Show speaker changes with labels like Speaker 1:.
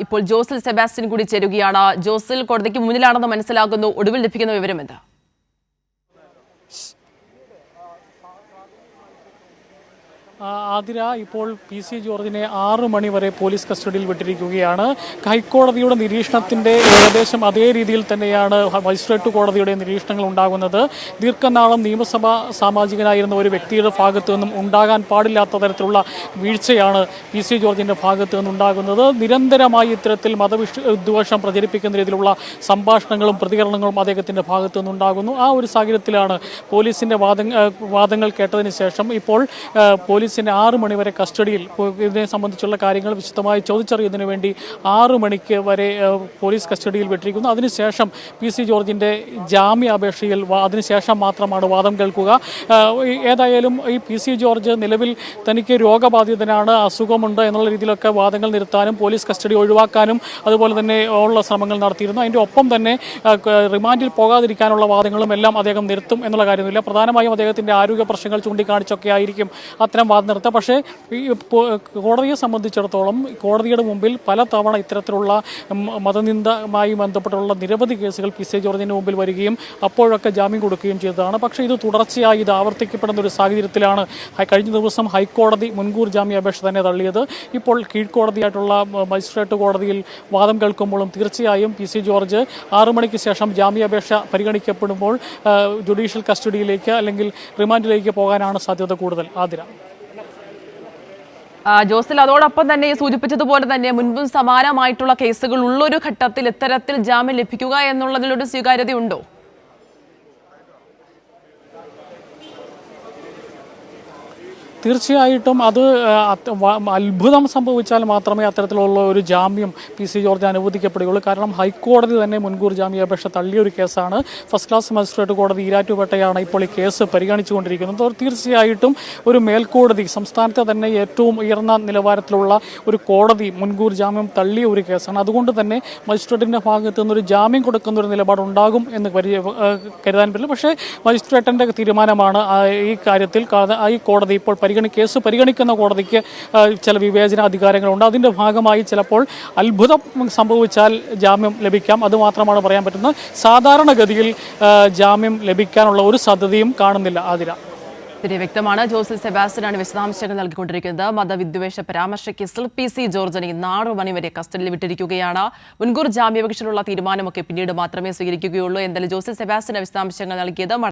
Speaker 1: ഇപ്പോൾ ജോസിൽ സെബാസ്റ്റ്യൻ കൂടി ചേരുകയാണ്. ജോസിൽ കോടതിക്ക് മുന്നിലാണെന്ന് മനസ്സിലാകുന്നു ഒടുവിൽ ലഭിക്കുന്ന വിവരം എന്താ
Speaker 2: ആ, ആതിര ഇപ്പോൾ പി സി ജോർജിനെ ആറു മണി വരെ പോലീസ് കസ്റ്റഡിയിൽ വിട്ടിരിക്കുകയാണ്. ഹൈക്കോടതിയുടെ നിരീക്ഷണത്തിന്റെ ഏകദേശം അതേ രീതിയിൽ തന്നെയാണ് മജിസ്ട്രേറ്റ് കോടതിയുടെ നിരീക്ഷണങ്ങൾ ഉണ്ടാകുന്നത്. ദീർഘനാളം നിയമസഭാ സാമാജികനായിരുന്ന ഒരു വ്യക്തിയുടെ ഭാഗത്തു നിന്നും ഉണ്ടാകാൻ പാടില്ലാത്ത തരത്തിലുള്ള വീഴ്ചയാണ് പി സി ജോർജിന്റെ ഭാഗത്തു നിന്നുണ്ടാകുന്നത് നിരന്തരമായി ഇത്തരത്തിൽ മതവിഷ ഉദ്വേഷം പ്രചരിപ്പിക്കുന്ന രീതിയിലുള്ള സംഭാഷണങ്ങളും പ്രതികരണങ്ങളും അദ്ദേഹത്തിന്റെ ഭാഗത്തു നിന്നുണ്ടാകുന്നു ആ ഒരു സാഹചര്യത്തിലാണ് പോലീസിന്റെ വാദ വാദങ്ങൾ കേട്ടതിന് ശേഷം ഇപ്പോൾ ആ, പോലീസിന്റെ ആറ് മണിവരെ കസ്റ്റഡിയിൽ ഇതിനെ സംബന്ധിച്ചുള്ള കാര്യങ്ങൾ വിശദമായി ചോദിച്ചറിയുന്നതിന് വേണ്ടി ആറ് മണിക്ക് വരെ പോലീസ് കസ്റ്റഡിയിൽ വിട്ടിരിക്കുന്നു. അതിനുശേഷം പി സി ജോർജിന്റെ ജാമ്യാപേക്ഷയിൽ അതിനുശേഷം മാത്രമാണ് വാദം കേൾക്കുക. ഏതായാലും ഈ പി സി ജോർജ് നിലവിൽ തനിക്ക് രോഗബാധിതനാണ് അസുഖമുണ്ട് എന്നുള്ള രീതിയിലൊക്കെ വാദങ്ങൾ നിർത്താനും പോലീസ് കസ്റ്റഡി ഒഴിവാക്കാനും അതുപോലെ തന്നെ ഉള്ള ശ്രമങ്ങൾ നടത്തിയിരുന്നു. അതിന്റെ ഒപ്പം തന്നെ റിമാൻഡിൽ പോകാതിരിക്കാനുള്ള വാദങ്ങളും എല്ലാം അദ്ദേഹം നിർത്തും എന്നുള്ള കാര്യമൊന്നുമില്ല. പ്രധാനമായും അദ്ദേഹത്തിന്റെ ആരോഗ്യ പ്രശ്നങ്ങൾ ചൂണ്ടിക്കാണിച്ചൊക്കെ ആയിരിക്കും അത്തരം നിർത്തുക പക്ഷേ ഈ കോടതിയെ സംബന്ധിച്ചിടത്തോളം കോടതിയുടെ മുമ്പിൽ പല തവണ ഇത്തരത്തിലുള്ള മതനിന്ദമായി ബന്ധപ്പെട്ടുള്ള നിരവധി കേസുകൾ പി സി ജോർജിന് മുമ്പിൽ വരികയും അപ്പോഴൊക്കെ ജാമ്യം കൊടുക്കുകയും ചെയ്തതാണ്. പക്ഷേ ഇത് തുടർച്ചയായി ഇത് ആവർത്തിക്കപ്പെടുന്ന ഒരു സാഹചര്യത്തിലാണ് കഴിഞ്ഞ ദിവസം ഹൈക്കോടതി മുൻകൂർ ജാമ്യാപേക്ഷ തന്നെ തള്ളിയത്. ഇപ്പോൾ കീഴ്ക്കോടതിയായിട്ടുള്ള മജിസ്ട്രേറ്റ് കോടതിയിൽ വാദം കേൾക്കുമ്പോഴും തീർച്ചയായും പി സി ജോർജ് ആറു മണിക്ക് ശേഷം ജാമ്യാപേക്ഷ പരിഗണിക്കപ്പെടുമ്പോൾ ജുഡീഷ്യൽ കസ്റ്റഡിയിലേക്ക് അല്ലെങ്കിൽ റിമാൻഡിലേക്ക് പോകാനാണ് സാധ്യത കൂടുതൽ. ആതിര.
Speaker 1: ജോസിൽ അതോടൊപ്പം തന്നെ ഈ സൂചിപ്പിച്ചതുപോലെ തന്നെ മുൻപും സമാനമായിട്ടുള്ള കേസുകൾ ഉള്ളൊരു ഘട്ടത്തിൽ ഇത്തരത്തിൽ ജാമ്യം ലഭിക്കുക എന്നുള്ളതിലൊരു സ്വീകാര്യതയുണ്ടോ?
Speaker 2: തീർച്ചയായിട്ടും അത് അത്ഭുതം സംഭവിച്ചാൽ മാത്രമേ അത്തരത്തിലുള്ള ഒരു ജാമ്യം പി സി ജോർജ് അനുവദിക്കപ്പെടുകയുള്ളൂ. കാരണം ഹൈക്കോടതി തന്നെ മുൻകൂർ ജാമ്യാപേക്ഷ തള്ളിയ ഒരു കേസാണ്. ഫസ്റ്റ് ക്ലാസ് മജിസ്ട്രേറ്റ് കോടതി ഈരാറ്റുപേട്ടയാണ് ഇപ്പോൾ ഈ കേസ് പരിഗണിച്ചുകൊണ്ടിരിക്കുന്നത്. തീർച്ചയായിട്ടും ഒരു മേൽക്കോടതി സംസ്ഥാനത്തെ തന്നെ ഏറ്റവും ഉയർന്ന നിലവാരത്തിലുള്ള ഒരു കോടതി മുൻകൂർ ജാമ്യം തള്ളിയ ഒരു കേസാണ്. അതുകൊണ്ട് തന്നെ മജിസ്ട്രേറ്റിന്റെ ഭാഗത്ത് നിന്നൊരു ജാമ്യം കൊടുക്കുന്ന ഒരു നിലപാടുണ്ടാകും എന്ന് കരുതാൻ പറ്റില്ല. പക്ഷേ മജിസ്ട്രേറ്റിന്റെ തീരുമാനമാണ് ഈ കാര്യത്തിൽ ഈ കോടതി ഇപ്പോൾ പരിഗണി കേസ് പരിഗണിക്കുന്ന കോടതിക്ക് ചില വിവേചന അധികാരങ്ങളുണ്ട്. അതിന്റെ ഭാഗമായി ചിലപ്പോൾ അത്ഭുതം സംഭവിച്ചാൽ ജാമ്യം ലഭിക്കാം. അതുമാത്രമാണ് പറയാൻ പറ്റുന്നത്. സാധാരണഗതിയിൽ ജാമ്യം ലഭിക്കാനുള്ള ഒരു സാധ്യതയും കാണുന്നില്ല ആതിര.
Speaker 1: പിന്നെ വ്യക്തമാണ്. ജോസിൽ സെബാസ്റ്റ്യനാണ് വിശദാംശങ്ങൾ നൽകിക്കൊണ്ടിരിക്കുന്നത്. മതവിദ്വേഷ പരാമർശ കേസിൽ പി സി ജോർജിനെ നാലു മണിവരെ കസ്റ്റഡിയിൽ വിട്ടിരിക്കുകയാണ്. മുൻകൂർ ജാമ്യാപേക്ഷയിലുള്ള തീരുമാനമൊക്കെ പിന്നീട് മാത്രമേ സ്വീകരിക്കുകയുള്ളൂ. എന്തായാലും ജോസിൽ സെബാസ്റ്റിന് വിശദാംശങ്ങൾ നൽകിയത്